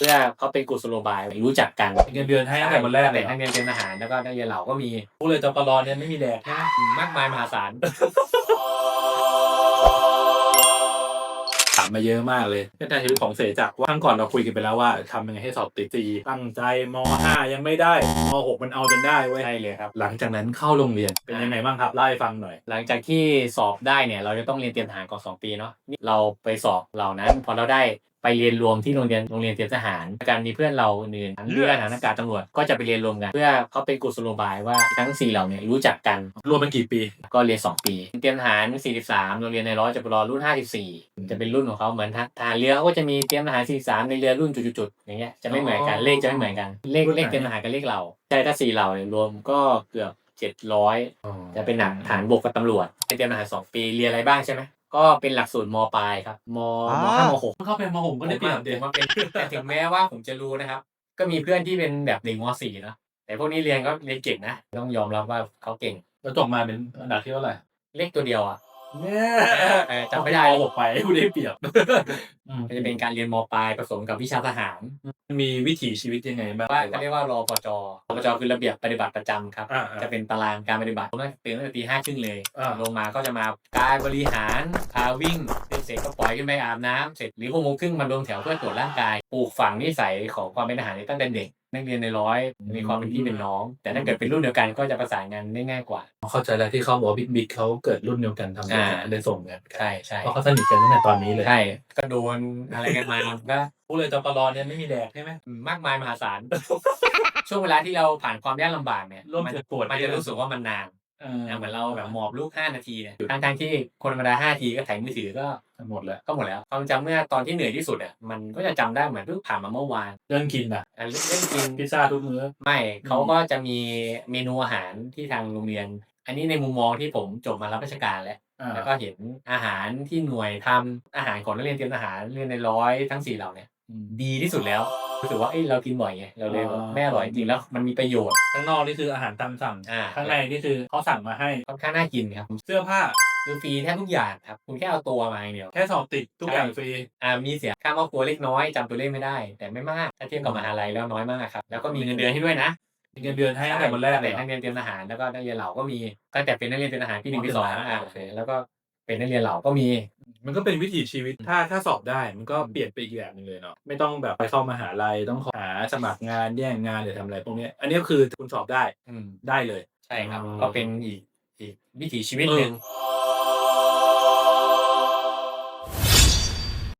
เพื่อเขาเป็นกุศโลบายรู้จักกันเงินเดือนให้ตั้งแต่วันแรกเลยนักเรียนเตรียมทหารแล้วก็นักเรียนเหล่าก็มีพูดเลยจปรเนี่ยไม่มีแดกใช่ไหมมากมายมหาศาลถามมาเยอะมากเลยเส้นทางชีวิตของเสจักรว่าครั้งก่อนเราคุยกันไปแล้วว่าทำยังไงให้สอบติดสี่ตั้งใจมห้ายังไม่ได้มหกมันเอาจนได้เว้ยใช่เลยครับ หลังจากนั้นเข้าโรงเรียนเป็นยังไงบ้างครับเล่าให้ฟังหน่อย หลังจากที่สอบได้เนี่ยเราจะต้องเรียนเตรียมทหารก่อนสองปีเนาะนี่เราไปสอบเหล่านั้น พอเราได้ ไปเรียนรวมที่โรงเรียนโรงเรียนเตรียมทหาร การมีเพื่อนเราอื่นเรือทหารอากาศตำรวจก็จะไปเรียนรวมกัน เพื่อเขาเป็นกุศโลบายว่าทั้งสี่เหล่าเนี่ยรู้จักกันรวมเป็นกี่ปี ก็เรียน 2 ปี เตรียมทหาร 43โรงเรียนในร้อยจะไปรอรุ่น 54 จะเป็นรุ่นของเขาเหมือนทหารเรือเขาก็จะมีเตรียมทหาร 43 ในเรือรุ่นจุดๆๆอย่างเงี้ยจะไม่เหมือนกันอ๋อเลขจะไม่เหมือนกันเลขรุ่นไหนเลขเตรียมทหารกับเลขเราใช่ถ้าสี่เหล่าเนี่ยรวมก็เกือบ700จะเป็นหนักฐานบกกับตำรวจเป็นเตรียมทหาร2ปีเรียนอะไรบ้างใช่ไหม ก็เป็นหลักสูตรมปลายครับมมห้ามหกเข้าไปมหกก็ได้เปรียบเด็ผมว่าเป็นแต่ถึงแม้ว่าผมจะรู้นะครับ ก็มีเพื่อนที่เป็นแบบเด็กม .4 นะแต่พวกนี้เรียนก็เรียนเก่งนะต้องยอมรับว่าเขาเก่งแล้วจบมาเป็นอันดับที่เท่าไหร่เลขตัวเดียวอะ เนี่ยเออจำไม่ได้มหกไปกูได้เปรียบอืมมันจะเป็นการเรียนมปลายผสมกับวิชาทหาร มีวิถีชีวิตยังไงบ้างว่าเขาเรียกว่ารอปจรอปจคือระเบียบปฏิบัติประจำครับอ่าจะเป็นตารางการปฏิบัติผมต้องตื่นตั้งแต่ตีห้าครึ่งเลยอ่าลงมาก็จะมาการบริหารพาวิ่งเส ร็จก็ปล่อยขึ้นไปอาบน้ำเสร็จหรือหกโมงครึ่งมารวมแถวเพื่อตรวจร่างกายปลูกฝังนิสัยของความเป็นทหารตั้งแต่เด็กนักเรียนในร้อยมีความเป็นพี่เป็นน้อง แต่ถ้าเกิดเป็นรุ่นเดียวกันก็จะประสานงานได้ง่ายกว่า เข้าใจแล้วที่เขาบอกว่าบิ๊กบิ๊กเขาเกิดรุ่นเดียวกันทำงานอ่าเลยส่งกันใช่ใช่เพราะเขาสนิทกันตั้งแต่ตอนนี้เลยใช่ก็โดนอะไรกันมาก็พูดเลยจปรเนี่ยไม่มีแดกใช่ไหมมากมายมหาศาลช่วงเวลาที่เราผ่านความยากลำบากเนี่ยร่วมมันเจ็บปวดมันจะรู้สึกว่ามันนานเออ นะเหมือนเราแบบหมอบลูก5นาทีเนี่ยทั้งทงๆที่คนธรรมดา5ทีก็ถ่ายมือถือก็หมดแล้วก็หมดแล้วความจำเมื่อตอนที่เหนื่อยที่สุดอะมันก็จะจำได้เหมือนเพิ่งผ่านมาเมื่อวานเรื่องกินอะอะเรื่องเรื่องกินพิซซ่าทุกมื้อไม่เขาก็จะมีเมนูอาหารที่ทางโรงเรียน อันนี้ในมุมมองที่ผมจบมารับราชการแล้วอ่าแล้วก็เห็นอาหารที่หน่วยทำอาหารของนักเรียนเตรียมทหารเรียนในร้อยทั้งสี่เหล่าเนี่ยอืมดีที่สุดแล้ว รู้สึกว่าเอ้ยเรากินบ่อยไงเราเลยอ๋อไม่อร่อยจริงๆแล้วมันมีประโยชน์ข้างนอกนี่คืออาหารตามสั่งอ่าข้างในนี่คือเขาสั่งมาให้ค่อนข้างน่ากินครับ เสื้อผ้าคือฟรีแทบทุกอย่างครับคุณแค่เอาตัวมาอย่างเดียวแค่สอบติดทุกอย่างฟรีอ่ามีเสียค่ามอบครัวเล็กน้อยจำตัวเลขไม่ได้ แต่ไม่มากถ้าเทียบกับมหาลัยแล้วน้อยมากครับแล้วก็มีเงินเดือนให้ด้วยนะเงินเดือนให้ตั้งแต่วันแรกเลแต่ยเหรอนักเรียนเตรียมทหารแล้วก็นักเรียนเหล่าก็มีตั้งแต่เป็นนักเรียนเตรียมทหารปีหนึ่งอ๋อปีสองเป็นทหารอ่าโอเคแล้วก็ เป็นนักเรียนเหล่าก็มี มันก็เป็นวิถีชีวิตถ้าถ้าสอบได้มันก็เปลี่ยนไปอีกแบบหนึงเลยเนาะไม่ต้องแบบไปเข้ามหาลัยต้องหาสมัครงานแย่งงานหรือทำอะไรพวกเนี้ยอันนี้คือคุณสอบได้อืมได้เลย ใช่ครับอ๋อก็เป็นอีกอีกวิถีชีวิตหนึ่ง